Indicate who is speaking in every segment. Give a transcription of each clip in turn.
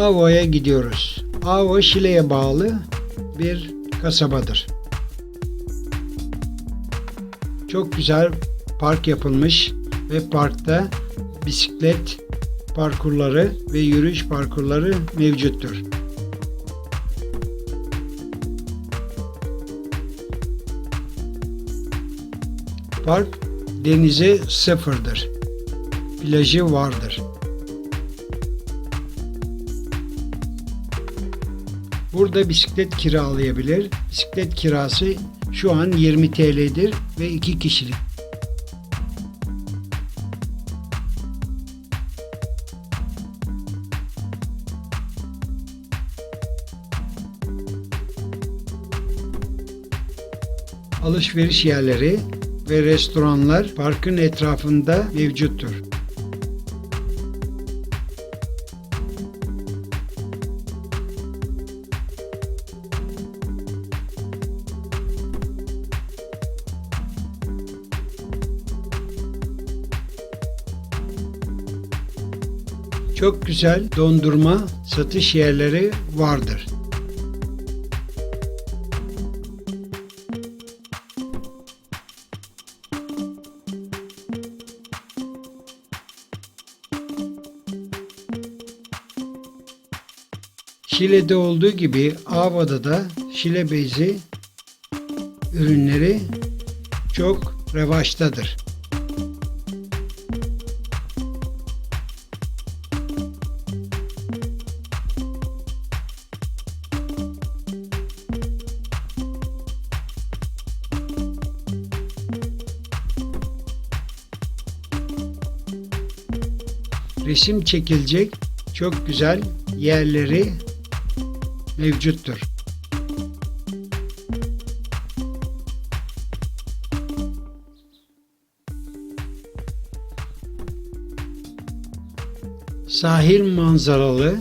Speaker 1: Avo'ya gidiyoruz. Avo Şile'ye bağlı bir kasabadır. Çok güzel park yapılmış ve parkta bisiklet parkurları ve yürüyüş parkurları mevcuttur. Park denize sıfırdır. Plajı vardır. Burada bisiklet kiralayabilir. Bisiklet kirası şu an 20 TL'dir ve 2 kişilik. Alışveriş yerleri ve restoranlar parkın etrafında mevcuttur. Çok güzel dondurma satış yerleri vardır. Şile'de olduğu gibi Ava'da da Şile bezi ürünleri çok revaçtadır. Resim çekilecek çok güzel yerleri mevcuttur. Sahil manzaralı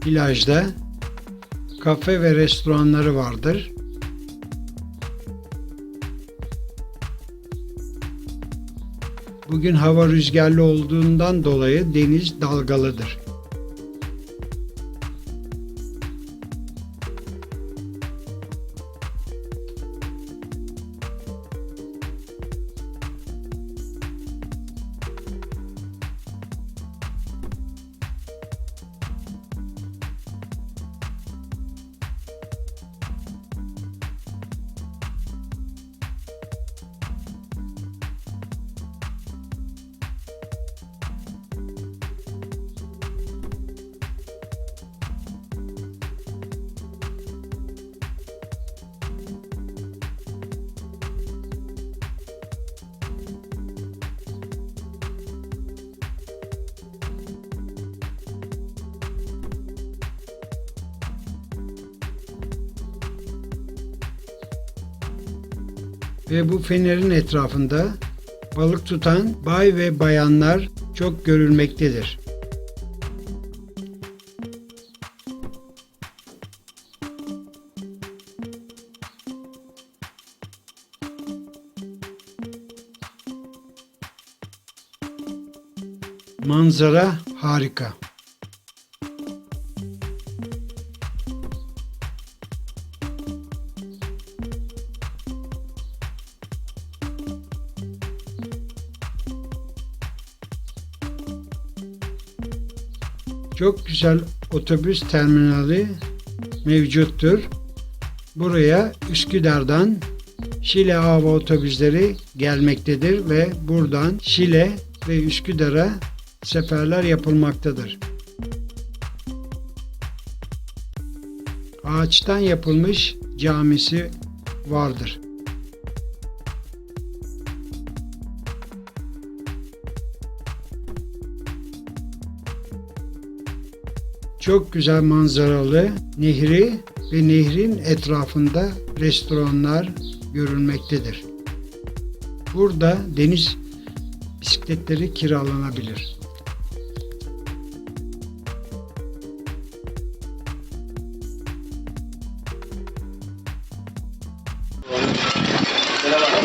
Speaker 1: plajda kafe ve restoranları vardır. Bugün hava rüzgarlı olduğundan dolayı deniz dalgalıdır. Ve bu fenerin etrafında balık tutan bay ve bayanlar çok görülmektedir. Manzara harika. Çok güzel otobüs terminali mevcuttur. Buraya Üsküdar'dan Şile hava otobüsleri gelmektedir ve buradan Şile ve Üsküdar'a seferler yapılmaktadır. Ağaçtan yapılmış camisi vardır. Çok güzel manzaralı nehri ve nehrin etrafında restoranlar görülmektedir. Burada deniz bisikletleri kiralanabilir. Selam.